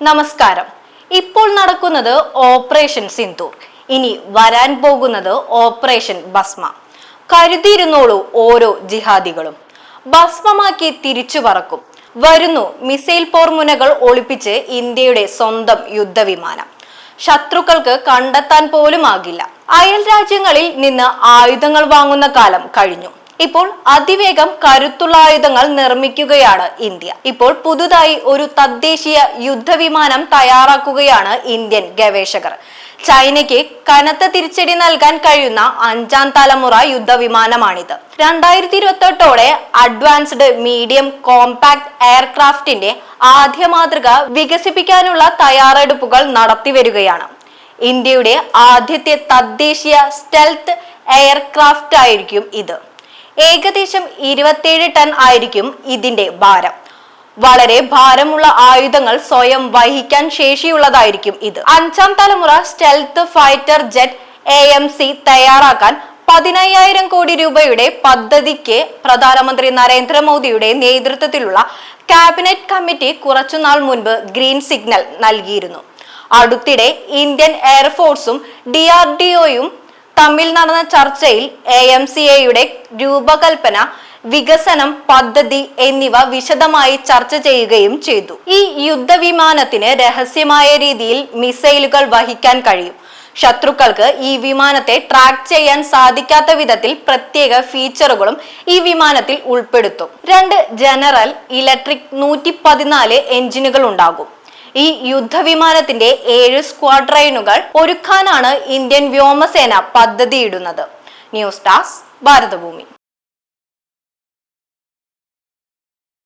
നമസ്കാരം. ഇപ്പോൾ നടക്കുന്നത് ഓപ്പറേഷൻ സിന്ദൂർ ഇനി വരാൻ പോകുന്നത് ഓപ്പറേഷൻ ഭസ്മ. കരുതിയിരുന്നോളൂ ഓരോ ജിഹാദികളും. ഭസ്മമാക്കി തിരിച്ചു പറക്കും. വരുന്നു മിസൈൽ പോർമുനകൾ ഒളിപ്പിച്ച് ഇന്ത്യയുടെ സ്വന്തം യുദ്ധവിമാനം. ശത്രുക്കൾക്ക് കണ്ടെത്താൻ പോലും ആകില്ല അയൽ രാജ്യങ്ങളിൽ നിന്ന് ആയുധങ്ങൾ വാങ്ങുന്ന കാലം കഴിഞ്ഞു. ഇപ്പോൾ അതിവേഗം കരുത്തുള്ള ആയുധങ്ങൾ നിർമ്മിക്കുകയാണ് ഇന്ത്യ. ഇപ്പോൾ പുതുതായി ഒരു തദ്ദേശീയ യുദ്ധവിമാനം തയ്യാറാക്കുകയാണ് ഇന്ത്യൻ ഗവേഷകർ. ചൈനയ്ക്ക് കനത്ത തിരിച്ചടി നൽകാൻ കഴിയുന്ന അഞ്ചാം തലമുറ യുദ്ധവിമാനമാണിത്. രണ്ടായിരത്തി ഇരുപത്തെട്ടോടെ അഡ്വാൻസ്ഡ് മീഡിയം കോമ്പാക്ട് എയർക്രാഫ്റ്റിന്റെ ആദ്യ മാതൃക വികസിപ്പിക്കാനുള്ള തയ്യാറെടുപ്പുകൾ നടത്തി വരികയാണ് ഇന്ത്യയുടെ ആദ്യത്തെ തദ്ദേശീയ സ്റ്റെൽത്ത് എയർക്രാഫ്റ്റ് ആയിരിക്കും ഇത്. ഏകദേശം ഇരുപത്തിയേഴ് ടൺ ആയിരിക്കും ഇതിന്റെ ഭാരം. വളരെ ഭാരമുള്ള ആയുധങ്ങൾ സ്വയം വഹിക്കാൻ ശേഷിയുള്ളതായിരിക്കും ഇത്. അഞ്ചാം തലമുറ stealth fighter jet A M C തയ്യാറാക്കാൻ പതിനയ്യായിരം കോടി രൂപയുടെ പദ്ധതിക്ക് പ്രധാനമന്ത്രി നരേന്ദ്രമോദിയുടെ നേതൃത്വത്തിലുള്ള ക്യാബിനറ്റ് കമ്മിറ്റി കുറച്ചുനാൾ മുൻപ് ഗ്രീൻ സിഗ്നൽ നൽകിയിരുന്നു. അടുത്തിടെ ഇന്ത്യൻ എയർഫോഴ്സും ഡി ആർ ഡി ഒയും തമ്മിൽ നടന്ന ചർച്ചയിൽ എ എം സി എയുടെ രൂപകൽപ്പന വികസനം പദ്ധതി എന്നിവ വിശദമായി ചർച്ച ചെയ്യുകയും ചെയ്തു. ഈ യുദ്ധവിമാനത്തിന് രഹസ്യമായ രീതിയിൽ മിസൈലുകൾ വഹിക്കാൻ കഴിയും. ശത്രുക്കൾക്ക് ഈ വിമാനത്തെ ട്രാക്ക് ചെയ്യാൻ സാധിക്കാത്ത വിധത്തിൽ പ്രത്യേക ഫീച്ചറുകളും ഈ വിമാനത്തിൽ ഉൾപ്പെടുത്തും. രണ്ട് ജനറൽ ഇലക്ട്രിക് നൂറ്റി പതിനാല് എഞ്ചിനുകൾ ഉണ്ടാകും. ഈ യുദ്ധവിമാനത്തിന്റെ ഏഴ് സ്ക്വാഡ്രൈനുകൾ ഒരുക്കാനാണ് ഇന്ത്യൻ വ്യോമസേന പദ്ധതിയിടുന്നത്. News desk Bharathabhoomi.